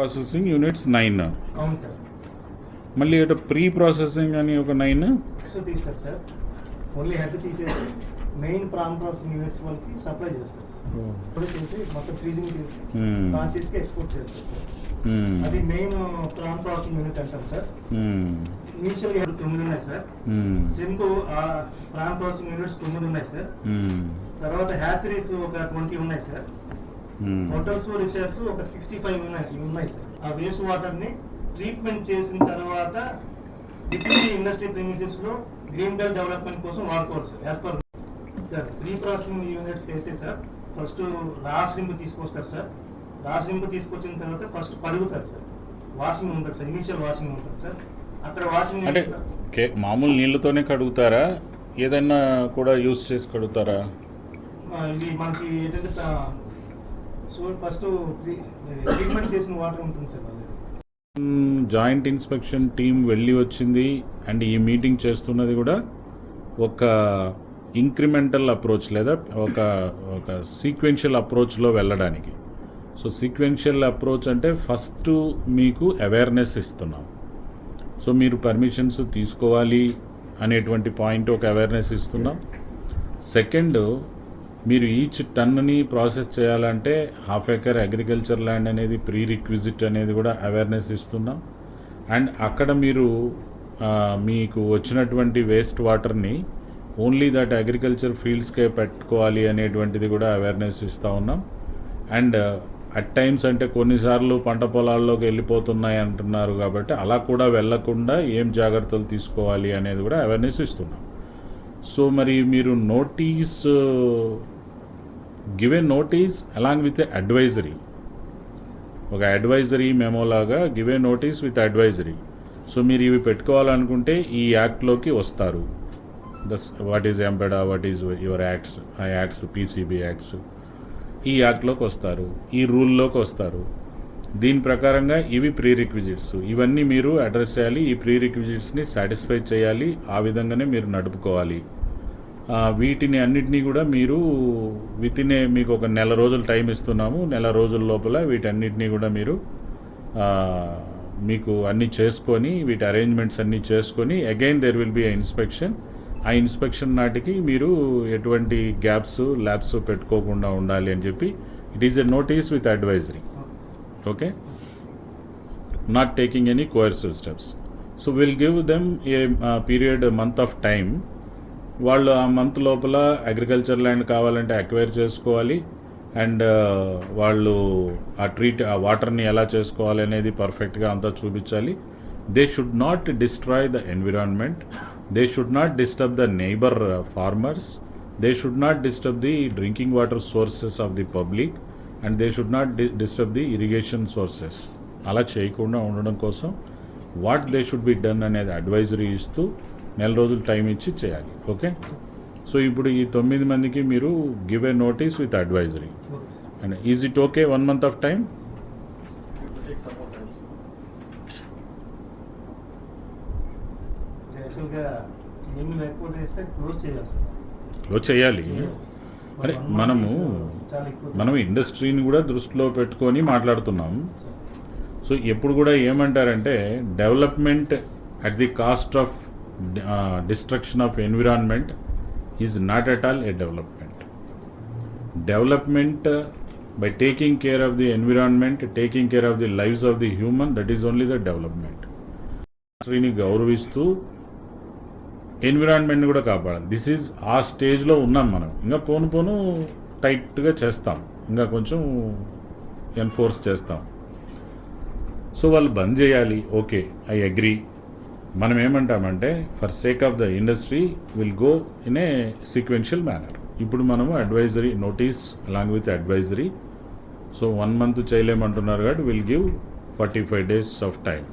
Processing units nine అవును sir. మళ్ళీ pre processing అని ఒక నైన్ తీస్తారు సార్. ఓన్లీ హెడ్ తీసేసి మెయిన్ ప్రాన్ ప్రాసెసింగ్ యూనిట్స్ వాళ్ళకి సప్లై చేస్తారు సార్. చేసి మొత్తం ఫ్రీజింగ్ చేసి Hmm. క్వాంటిటీస్కి ఎక్స్పోర్ట్ చేస్తారు సార్. అది మెయిన్ ప్రాన్ ప్రాసెసింగ్ యూనిట్ అంటాం సార్. ఇనీషియల్గా తొమ్మిది ఉన్నాయి సార్. సింపు ప్రాన్ ప్రాసెసింగ్ యూనిట్స్ తొమ్మిది ఉన్నాయి సార్. తర్వాత హ్యాచరీస్ ఒక ట్వంటీ ఉన్నాయి సార్. హోటల్స్ రిసార్ట్స్ ఒక సిక్స్టీ ఫైవ్ ఉన్నాయి ఉన్నాయి సార్. ఆ వేస్ట్ వాటర్ని ట్రీట్మెంట్ చేసిన తర్వాత ఇండస్ట్రీ ప్రెమిసెస్లో గ్రీన్ బెల్ట్ డెవలప్మెంట్ కోసం వాడుకోవాలి sir as per sir pre processing units అయితే సార్ ఫస్ట్ లాస్ట్ రింపు తీసుకొస్తారు సార్. లాస్ట్ రింపు తీసుకొచ్చిన తర్వాత ఫస్ట్ పడుగుతారు సార్. వాషింగ్ ఉంటుంది సార్ ఇనిషియల్ వాషింగ్ ఉంటుంది సార్. అక్కడ వాషింగ్ అంటే మామూలు నీళ్ళతోనే కడుగుతారా? ఏదైనా కూడా యూస్ చేసి కడుగుతారా? ఇది మనకి ఏంటంటే సో ఫస్ట్ ట్రీట్మెంట్ చేసిన వాటర్ ఉంటుంది సార్ జాయింట్ ఇన్స్పెక్షన్ టీం వెళ్ళి వచ్చింది అండ్ ఈ మీటింగ్ చేస్తున్నది కూడా ఒక ఇంక్రిమెంటల్ అప్రోచ్ లేదా ఒక ఒక సీక్వెన్షియల్ అప్రోచ్లో వెళ్ళడానికి. సో సీక్వెన్షియల్ అప్రోచ్ అంటే ఫస్ట్ మీకు అవేర్నెస్ ఇస్తున్నాం. సో మీరు పర్మిషన్స్ తీసుకోవాలి అనేటువంటి పాయింట్ ఒక అవేర్నెస్ ఇస్తున్నాం. సెకండ్ మీరు ఈచ్ టన్నుని ప్రాసెస్ చేయాలంటే హాఫ్ ఎకర్ అగ్రికల్చర్ ల్యాండ్ అనేది ప్రీ రిక్విజిట్ అనేది కూడా అవేర్నెస్ ఇస్తున్నాం. అండ్ అక్కడ మీరు మీకు వచ్చినటువంటి వేస్ట్ వాటర్ని ఓన్లీ దట్ అగ్రికల్చర్ ఫీల్డ్స్కే పెట్టుకోవాలి అనేటువంటిది కూడా అవేర్నెస్ ఇస్తూ ఉన్నాం. అండ్ అట్ టైమ్స్ అంటే కొన్నిసార్లు పంట పొలాల్లోకి వెళ్ళిపోతున్నాయి అంటున్నారు కాబట్టి అలా కూడా వెళ్ళకుండా ఏం జాగ్రత్తలు తీసుకోవాలి అనేది కూడా అవేర్నెస్ ఇస్తున్నాం. సో మరి మీరు notice give a notice along with advisory ఒక advisory మెమోలాగా give a notice with advisory so మీరు ఇవి పెట్టుకోవాలనుకుంటే ఈ యాక్ట్లోకి వస్తారు. దస్ వాట్ ఈజ్ ఎంబెడా వాట్ ఈజ్ యువర్ యాక్ట్స్ ఆ యాక్ట్స్ పీసీబీ యాక్ట్స్ ఈ యాక్ట్లోకి వస్తారు. ఈ రూల్లోకి వస్తారు. దీని ప్రకారంగా ఇవి ప్రీ రిక్విజిట్స్ ఇవన్నీ మీరు అడ్రస్ చేయాలి. ఈ ప్రీ రిక్విజిట్స్ని సాటిస్ఫై చేయాలి. ఆ విధంగానే మీరు నడుపుకోవాలి. వీటిని అన్నిటినీ కూడా మీరు వితిన్ ఏ మీకు ఒక నెల రోజులు టైం ఇస్తున్నాము. నెల రోజుల లోపల వీటన్నిటినీ కూడా మీరు మీకు అన్నీ చేసుకొని వీటి అరేంజ్మెంట్స్ అన్నీ చేసుకొని again there will be inspection ఆ ఇన్స్పెక్షన్ నాటికి మీరు ఎటువంటి గ్యాప్స్ ల్యాబ్స్ పెట్టుకోకుండా ఉండాలి అని చెప్పి it is a notice with advisory okay not taking any coercive steps so will give them a period month of time వాళ్ళు ఆ మంత్ లోపల అగ్రికల్చర్ ల్యాండ్ కావాలంటే అక్వైర్ చేసుకోవాలి. అండ్ వాళ్ళు ఆ ట్రీట్ ఆ వాటర్ని ఎలా చేసుకోవాలి అనేది పర్ఫెక్ట్గా అంతా చూపించాలి. They should not destroy the environment they should not disturb the neighbour farmers they should not disturb the drinking water sources of the public and they should not disturb the irrigation sources అలా చేయకుండా ఉండడం కోసం what they should be done అనేది advisory ఇస్తూ నెల రోజులు time ఇచ్చి చేయాలి. ఓకే సో ఇప్పుడు ఈ తొమ్మిది మందికి మీరు give a notice with advisory and is it okay one month of time close చేయాలి అరే మనము ఎక్కువ మనం ఇండస్ట్రీని కూడా దృష్టిలో పెట్టుకొని మాట్లాడుతున్నాం. సో ఎప్పుడు కూడా ఏమంటారంటే development at the cost of destruction of environment is not at all a development development by taking care of the environment taking care of the lives of the human that is only the development ఇండస్ట్రీని గౌరవిస్తూ ఎన్విరాన్మెంట్ని కూడా కాపాడాలి this is ఆ స్టేజ్లో ఉన్నాం మనం. ఇంకా పోను పోను టైట్గా చేస్తాం. ఇంకా కొంచెం ఎన్ఫోర్స్ చేస్తాం. సో వాళ్ళు బంద్ చేయాలి. ఓకే ఐ అగ్రీ మనం ఏమంటామంటే for sake of the industry will go in a sequential manner ఇప్పుడు మనము advisory notice along with advisory so one month చేయలేమంటున్నారు కాబట్టి will give forty five days of time